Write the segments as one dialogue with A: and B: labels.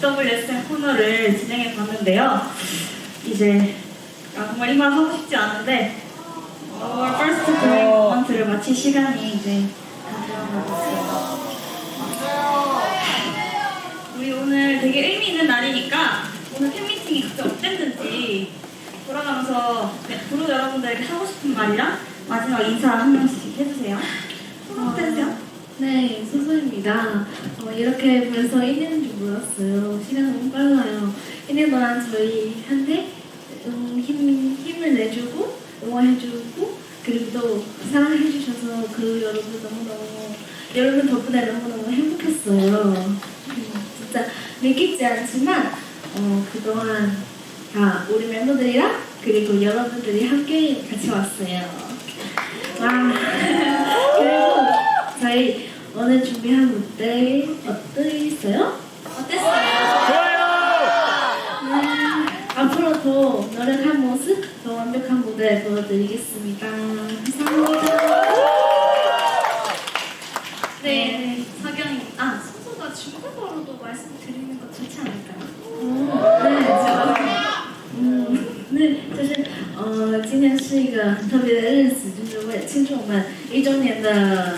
A: GWSM 코너를 진행해 봤는데요. 이제 아, 정말 이말 하고 싶지 않은데 어, 퍼스트 드림 먼트를 마칠 시간이 이제 다 되어가고 있어요. 우리 오늘 되게 의미 있는 날이니까 오늘 팬미팅이 각자 어땠는지 돌아가면서 네, 부르 여러분들에게 하고 싶은 말이랑 마지막 인사 한 명씩 해주세요. 어떠세요?
B: 네, 소소입니다. 어, 이렇게 벌써 1년인 줄 몰랐어요. 시간 너무 빨라요. 1년 동안 저희 한테 음, 힘, 힘을 내주고, 응원해주고, 그리고 또 사랑해주셔서 그 여러분 너무너무, 여러분 덕분에 너무너무 행복했어요. 음, 진짜 믿기지 않지만, 어, 그동안 다 우리 멤버들이랑 그리고 여러분들이 함께 같이 왔어요. 와. 그리고 저희 오늘 준비한 무대 어떠있어요? 어땠어요? 음, 앞으로도 노력한 모습, 더 완벽한 무대 보여드리겠습니다. 감사합니다.
A: 네, 석영입니다. 순서가 중국어로도 말씀드리는 것 좋지 않을까요?
B: 对，嗯，那就是呃，今天是一个很特别的日子，就是为庆祝我们一周年的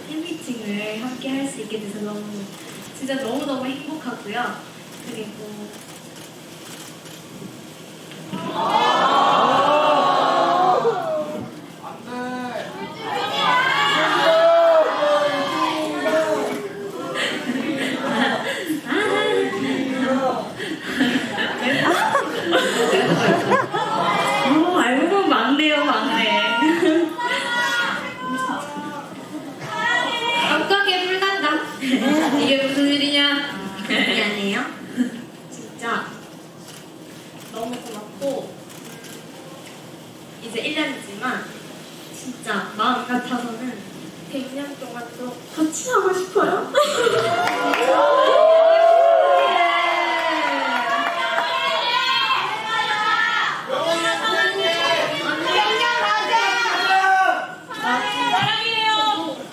A: 팬미팅을 함께 할 수 있게 돼서 너무 진짜 너무너무 행복하고요. 그리고 어, 알고 보면 막내요, 막내. 깜깜하게 불난다. 이게 무슨 일이냐? 미안해요. 진짜 너무 고맙고 이제 1년이지만 진짜 마음 같아서는 100년 동안 또 같이 하고 싶어요.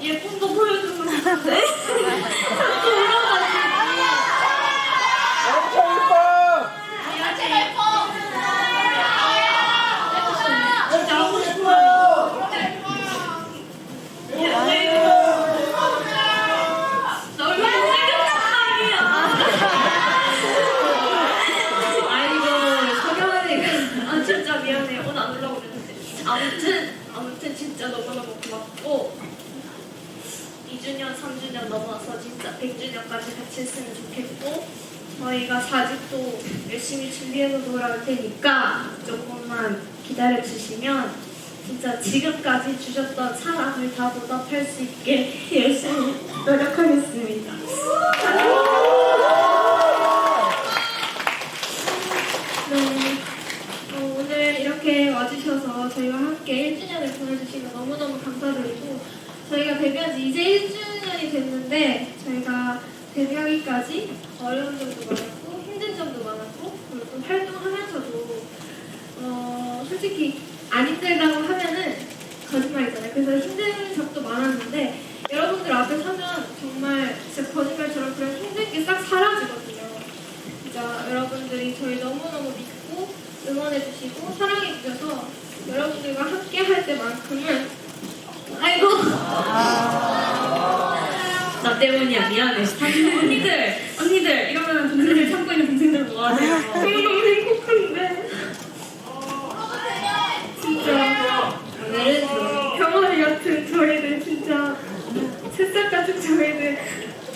A: 예쁜 거 보여주고 싶은데. 자꾸 울어가지고. 진짜 하고 싶어요. 널 위해 생겼단 말이야. 아이고, 석영언니가. 아, 진짜 미안해. 오늘 안 올라오고 그랬는데. 아무튼, 아무튼 진짜 너무너무 고맙고. 2주년, 3주년 넘어서 진짜 100주년까지 같이 했으면 좋겠고 4집도 열심히 준비해서 돌아올 테니까 조금만 기다려 주시면 진짜 지금까지 주셨던 사랑을 다 보답할 수 있게 열심히 노력하겠습니다. 네, 어, 오늘 이렇게 와주셔서 저희와 함께 1주년을 보내주시면 너무너무 감사드리고 저희가 데뷔한 지 이제 1주년이 됐는데 저희가 데뷔하기까지 어려운 점도 많았고 점도 많았고 그리고 또 활동하면서도 어,
C: 솔직히 안 힘들다고 하면은 거짓말이잖아요. 그래서 힘든 적도 많았는데 여러분들 앞에 서면 정말 진짜 거짓말처럼 그런 힘든 게 싹 사라지거든요. 진짜 여러분들이 저희 너무너무 믿고 응원해주시고 사랑해주셔서 여러분들과 함께 할 때만큼은 아이고
A: 나 때문이야 미안해. 언니들 언니들 이러면 동생들 있는 동생들 뭐하세요?
C: 너무너무 행복한데. 진짜.
A: 오늘은
C: 병아리 같은 저희들 진짜 새싹 같은 저희들.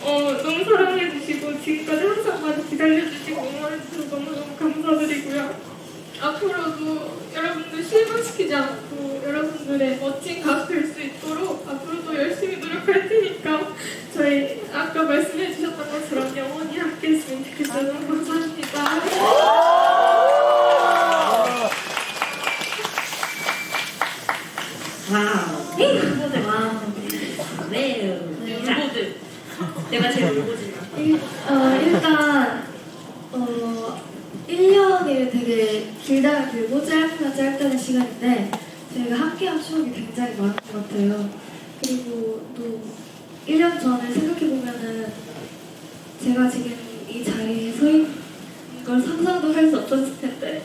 C: 어, 너무 사랑해주시고 지금까지 항상 많이 기다려주시고 응원해주셔서 너무너무 감사드리고요. 앞으로도 여러분들 실망시키지 않고 여러분들의 멋진 가수 될 수 있도록 앞으로도 열심히 노력할 테니까 저희 아까 말씀해주셨던 것처럼 영원히 함께 했으면 좋겠어요 너무 감사합니다
A: 와우. 네. 와우. 네. 울보들. 내가 제일 울보지만.
D: 일, 어, 일단 어, 1년이 되게 길다 길고 짧으면 짧다는 시간인데 저희가 함께한 추억이 굉장히 많은 것 같아요. 그리고 또 1년 전을 생각해보면은 제가 지금 이 자리에 서 있는 걸 상상도 할 수 없었을 텐데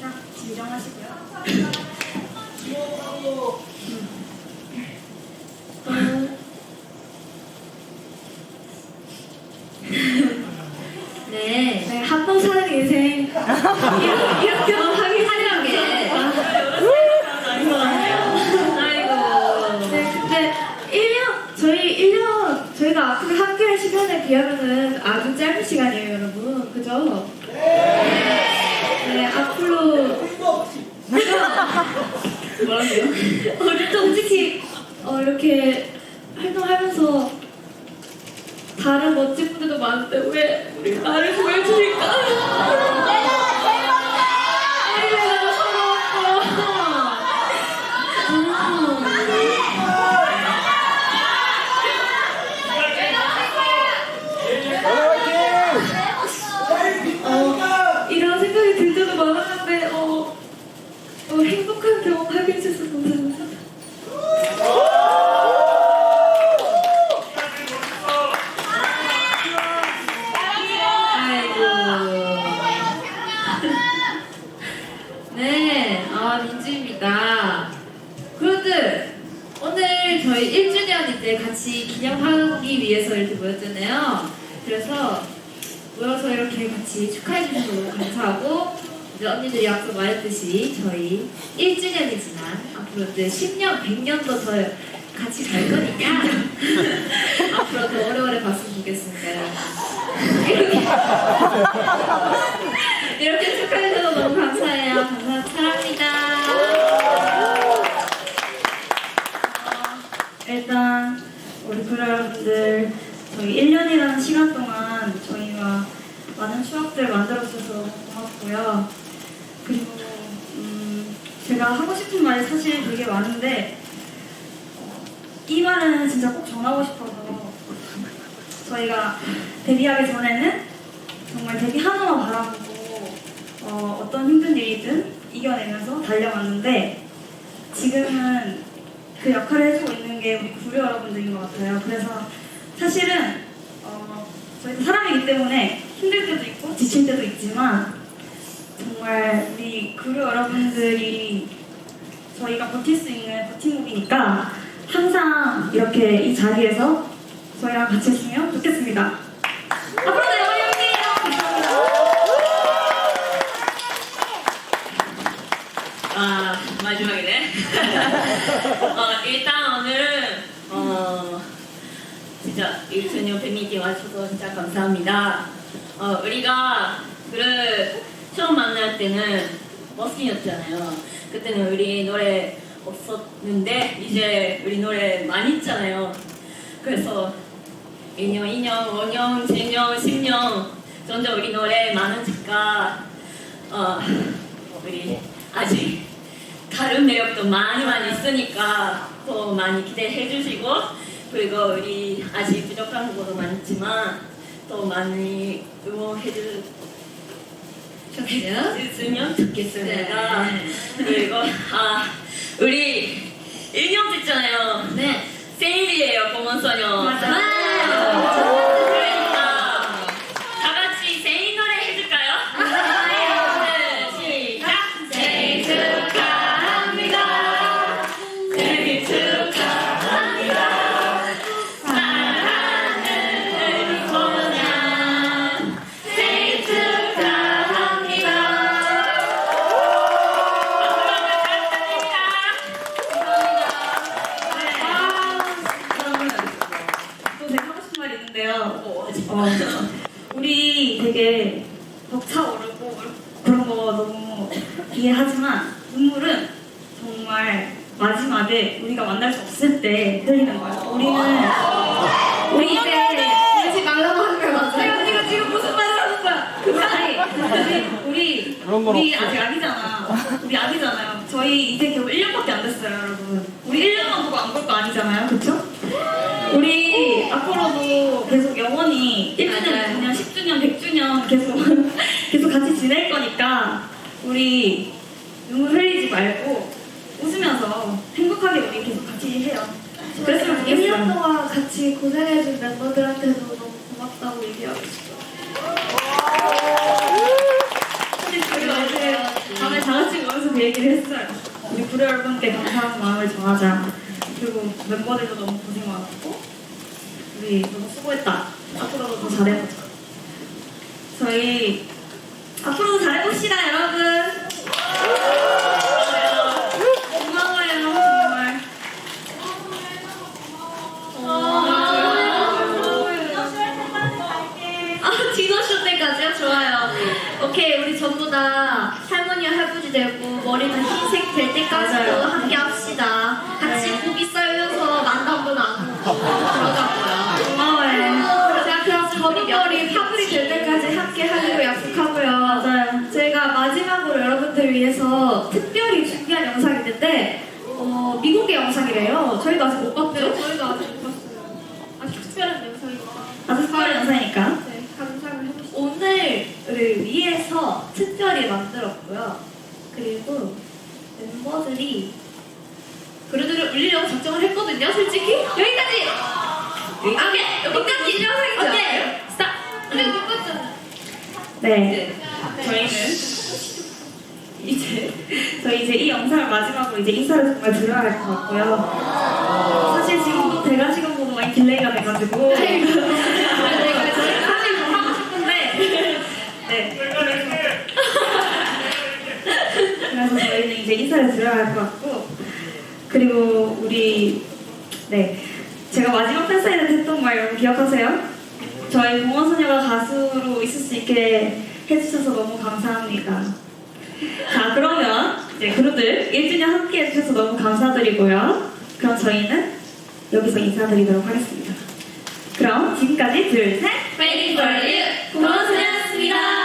D: 딱 진정하시고요. 어,
A: 네.
D: 네, 한번 사는 인생 이렇게, 이렇게 하기
A: 화려하게. 아이고.
D: 네, 근데 1년 저희 1년 저희가 앞으로 함께할 시간에 비하면은 아주 짧은 시간이에요, 여러분. 그죠? 네, 앞으로
A: 뭐라고요?
D: 우리 또 솔직히 어, 이렇게 활동하면서 다른 멋진 분들도 많은데 왜 우리 나를 보여주니까
A: 같이 기념하기 위해서 이렇게 모였잖아요. 그래서 모여서 이렇게 같이 축하해 주셔서 너무 감사하고 이제 언니들이 약속 말했듯이 저희 1주년이지만 앞으로 이제 10년, 100년도 더 같이 갈 거니까 앞으로 더 오래오래 봤으면 좋겠습니다. 이렇게 축하해 주셔서 너무 감사해요. 감사 사랑합니다.
D: 일단 우리 구라 여러분들 저희 1년이라는 시간 동안 저희와 많은 추억들 만들어 주셔서 고맙고요. 그리고 음, 제가 하고 싶은 말이 사실 되게 많은데 어, 이 말은 진짜 꼭 전하고 싶어서 저희가 데뷔하기 전에는 정말 데뷔 하나만 바라보고 어, 어떤 힘든 일이든 이겨내면서 달려왔는데 지금은 그 역할을 해주고 있는 게 우리 구류 여러분들인 것 같아요. 그래서 사실은 어, 저희도 사람이기 때문에 힘들 때도 있고 지칠 때도 있지만 정말 우리 구류 여러분들이 저희가 버틸 수 있는 버팀목이니까 항상 이렇게 이 자리에서 저희랑 같이 했으면 좋겠습니다. 앞으로도 영원히 함께해요. 감사합니다.
A: 아 마지막이네. 어, 일단 오늘은 어, 1주년 팬미팅 와주셔서 진짜 감사합니다. 어, 우리가 그 처음 만날 때는 버스킹이었잖아요. 그때는 우리 노래 없었는데 이제 우리 노래 많이 있잖아요. 그래서 1년, 2년, 5년, 7년, 10년 점점 우리 노래 많으니까 어, 우리 아직 다른 매력도 많이 많이 있으니까
E: 더 많이 기대해 주시고 그리고 우리 아직 부족한 부분도 많지만 더 많이 응원해 주
A: 좋네요.
E: 있으면 좋겠습니다. 그리고 아 우리 1년 됐잖아요.
A: 네.
E: 생일이에요, 공원소녀.
A: 맞아
D: 있는데요. 어, 우리 되게 벅차오르고 그런 거 너무 이해하지만 눈물은 정말 마지막에 우리가 만날 수 없을 때 흘리는 거예요. 우리는 우리 이제
A: 울지 말라고 하는 걸 맞아요.
D: 언니가 지금 무슨 말을 하는 거야? 그 아니 우리 우리
F: 그런 건
D: 우리. 아직 아기잖아. 우리 아기잖아요. 저희 이제 겨우 1년밖에 안 됐어요, 여러분. 우리 1년만 보고 안 볼 거 아니잖아요, 그렇죠? 우리 앞으로도 계속 영원히 1주년,
A: 맞아요.
D: 2주년, 10주년, 100주년 계속 계속 같이 지낼 거니까 우리 눈물 흘리지 말고 웃으면서 행복하게 우리 계속 같이 해요. 그랬으면
A: 1년
D: 좋겠어요.
A: 동안 같이 고생해준 멤버들한테도 너무 고맙다고 얘기하고 싶어요.
D: 사실 저희가 어제 밤에 다 같이 모여서 그 얘기를 했어요. 우리 구례 여러분께 감사한 마음을 전하자. 그리고 멤버들도 너무 고생 많았고 우리 너무 수고했다. 앞으로도 더 잘해보자. 저희 앞으로도 잘해봅시다 여러분. 고마워요 정말.
A: 아, 디너쇼 때까지요? 좋아요. 오케이, 우리 전부 다 할머니와 할아버지 되고 머리는 흰색 될 때까지도. 함께 합시다. 하기로 약속하고요.
D: 맞아요.
A: 저희가 마지막으로 여러분들을 위해서 특별히 준비한 영상이 있는데 어, 미국의 영상이래요. 저희도 아직 못 봤죠? 저희도 아직 못 봤어요. 아주 특별한 영상이니까.
D: 아주 특별한 영상이니까.
A: 네, 감상을 해보시죠. 오늘을 위해서 특별히 만들었고요. 그리고 멤버들이 그래도 올리려고 작정을 했거든요, 솔직히. 여기까지! 여기까지! 여기까지 영상이죠? 어때? 스탑! 못
D: 네. 저희는 이제 저희 이제 이 영상을 마지막으로 이제 인사를 정말 드려야 할 것 같고요. 사실 지금도 대가 시간보다 많이 딜레이가 돼가지고. 사실 더 하고 싶은데 네. 그래서 그래서 저희는 이제 인사를 드려야 할 것 같고. 그리고 우리 네. 제가 마지막 팬사인회 했던 말 여러분 기억하세요? 저희 공원소녀가 가수로 있을 수 있게 해주셔서 너무 감사합니다. 자, 그러면 이제 그룹들 1주년 함께 해주셔서 너무 감사드리고요. 그럼 저희는 여기서 인사드리도록 하겠습니다. 그럼 지금까지 둘, 셋!
A: Waiting for you. 고마워요.